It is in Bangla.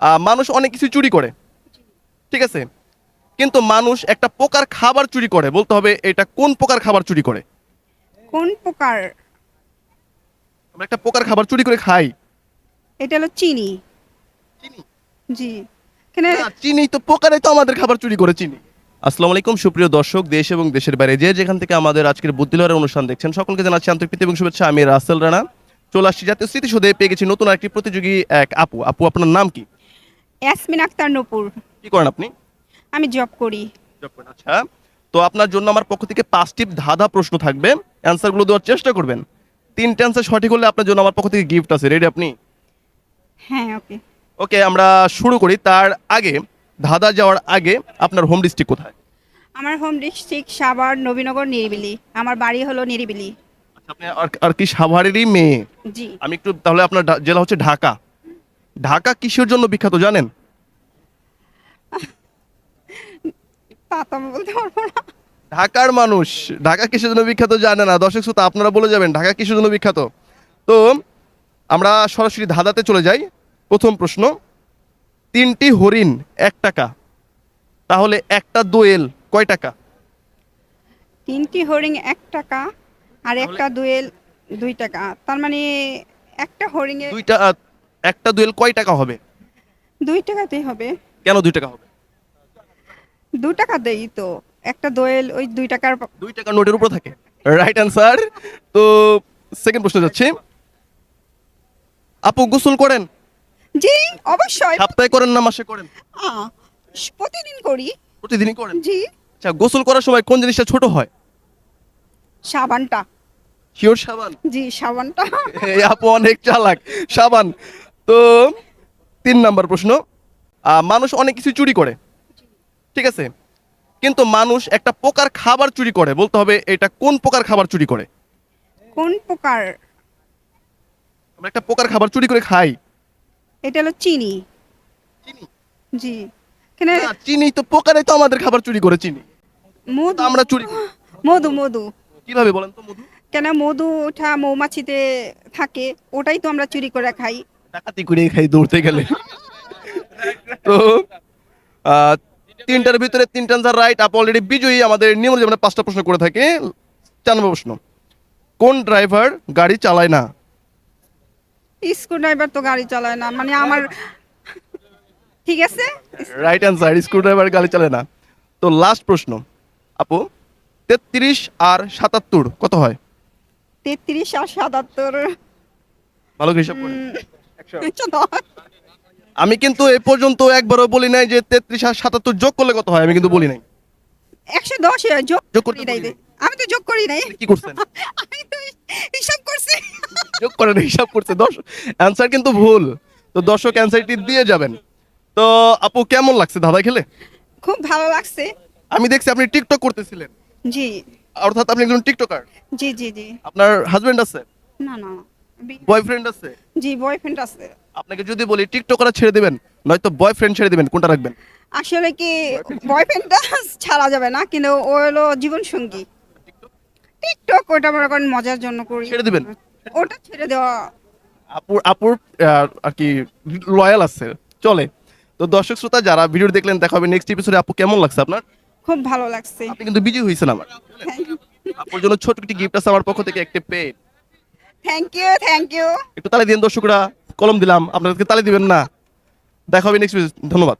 আহ, মানুষ অনেক কিছু চুরি করে। ঠিক আছে? কিন্তু মানুষ একটা পোকার খাবার চুরি করে। বলতে হবে এটা কোন প্রকার খাবার চুরি করে? কোন প্রকার আমরা একটা পোকার খাবার চুরি করে খাই। এটা হলো চিনি। চিনি? জি। এখানে চিনি তো প্রকারে তো আমাদের খাবার চুরি করে চিনি। আসসালামু আলাইকুম সুপ্রিয় দর্শক দেশ এবং দেশের বাইরে যে যেখান থেকে আমাদের আজকের বুদ্ধিলয়ের অনুষ্ঠান দেখছেন সকলকে জানাচ্ছি আন্তরিক প্রীতি এবং শুভেচ্ছা। আমি রাসেল রানা। চলে আসছি জাতীয় স্মৃতিসৌধে পেয়ে গেছি নতুন একটি প্রতিযোগী এক আপু। আপু আপনার নাম কি? ইয়াসমিন আক্তার নূপুর। কি করেন আপনি? আমি জব করি। আচ্ছা। তো আপনার জন্য আমার পক্ষ থেকে পাঁচটি ধাঁধা প্রশ্ন থাকবে। অ্যান্সারগুলো দেওয়ার চেষ্টা করবেন। তিনটে অ্যান্সার সঠিক হলে আপনার জন্য আমার পক্ষ থেকে গিফট আছে। রেডি আপনি? হ্যাঁ ওকে ওকে আমরা শুরু করি। তার আগে ধাঁধা যাওয়ার আগে আপনার হোম ডিস্ট্রিক্ট কোথায়? আমার হোম ডিস্ট্রিক্ট সাভার নবীনগর নিরিবিলি। আমার বাড়ি হলো নিরিবিলি। আচ্ছা, আপনি আর- আর কি সাভারেরই মেয়ে? জি। আমি একটু তাহলে আপনার জেলা হচ্ছে ঢাকা। ঢাকা কিসের জন্য বিখ্যাত জানেন? ঢাকার মানুষ ঢাকা কিসের জন্য বিখ্যাত জানে না। দর্শক শ্রোতা আপনারা বলে যাবেন ঢাকা কিসের জন্য বিখ্যাত? তো আমরা সরাসরি ধাঁধাতে চলে যাই। প্রথম প্রশ্ন তিনটি হরিণ এক টাকা তাহলে একটা দোয়েল কয় টাকা? তিনটি হরিণ এক টাকা আর একটা দোয়েল দুই টাকা। তার মানে একটা হরিংয়ে দুইটা একটা দোয়েল কয় টাকা হবে? দুই টাকাতেই হবে। কেন দুই টাকা হবে? দু টাকা দেই তো। একটা দোয়েল ওই দুই টাকার দুই টাকা নোটের উপর থাকে। রাইট অ্যান্সার তো সেকেন্ড প্রশ্ন যাচ্ছে। আপু গোসল করেন? জি অবশ্যই। সপ্তাহে করেন না মাসে করেন? আহ, প্রতিদিন করি। প্রতিদিনই করেন? জি। আচ্ছা গোসল করার সময় কোন জিনিসটা ছোট হয়? সাবানটা। শিওর সাবান? জি সাবানটা। এই আপু অনেক চালাক। সাবান। তো তিন নাম্বার প্রশ্ন মানুষ অনেক কিছু চুরি করে। ঠিক আছে? কিন্তু মানুষ একটা প্রকার খাবার চুরি করে বলতে হবে এটা কোন প্রকার খাবার চুরি করে? কোন প্রকার আমরা একটা প্রকার খাবার চুরি করে খাই। এটা হলো চিনি। চিনি? জি। কেন? চিনি তো প্রকারে তো আমাদের খাবার চুরি করে চিনি। মধু। আমরা চুরি মধু মধু। কীভাবে বলেন তো মধু? কেন? মধু ওঠা মৌমাছিতে থাকে ওটাই তো আমরা চুরি করে খাই। ডাকাতি করে খাই দৌড়তে গেলে। তো তিনটার ভিতরে তিনটা আনসার রাইট আপ অলরেডি বিজয়ী আমাদের নিয়ম আমরা পাঁচটা প্রশ্ন করে থাকি। চার নম্বর প্রশ্ন কোন ড্রাইভার গাড়ি চালায় না? স্ক্রু ড্রাইভার তো গাড়ি চালায় না মানে আমার ঠিক আছে? রাইট অ্যান্সার স্ক্রু ড্রাইভার গাড়ি চালায় না। তো লাস্ট প্রশ্ন আপু তেত্রিশ আর সাতাত্তর কত হয়? তেত্রিশ আর সাতাত্তর। ভালো হিসাব উম, আমি কিন্তু এ পর্যন্ত একবারও বলি নাই যে তেত্রিশ আর সাতাত্তর যোগ করলে কত হয়? আমি কিন্তু বলি নাই। একশো দশ যোগ যোগ করি নাই আমি তো যোগ করি নাই। কি করছেন? আমি তো হিসাব করছি। যোগ করেন হিসাব করছে দশ অ্যান্সার কিন্তু ভুল। তো দর্শক অ্যান্সারটি দিয়ে যাবেন। তো আপু কেমন লাগছে দাদা খেলে? খুব ভালো লাগছে। আমি দেখছি আপনি টিকটক করতেছিলেন। জি। অর্থাৎ আপনি একজন টিকটকার জি জি জি। আপনার হাজবেন্ড আছে? না না। বয়ফ্রেন্ড আছে? জি বয়ফ্রেন্ড আছে। আপনাকে যদি বলি টিকটকার ছেড়ে দিবেন নয়তো বয়ফ্রেন্ড ছেড়ে দিবেন কোনটা রাখবেন? আসলে কি বয়ফ্রেন্ডটা ছাড়া যাবে না কিন্তু ও হলো জীবন সঙ্গী টিকটক ওটা মনে করেন মজার জন্য করি। ছেড়ে দিবেন? ওটা ছেড়ে দেওয়া আপুর আপুর আর কি লয়াল আছে। চলে। তো দর্শক শ্রোতা যারা ভিডিও দেখলেন দেখা হবে নেক্সট এপিসোডে আপু কেমন লাগছে আপনার? খুব ভালো লাগছে। আপনি কিন্তু বিজি হয়েছেন আমার। আপুর জন্য ছোট একটি গিফট আছে আমার পক্ষ থেকে একটি pen thank you thank you একটু তালে দিন দর্শকরা। কলম দিলাম, আপনাদেরকে তালে দিবেন না। দেখা হবে নেক্সট ধন্যবাদ।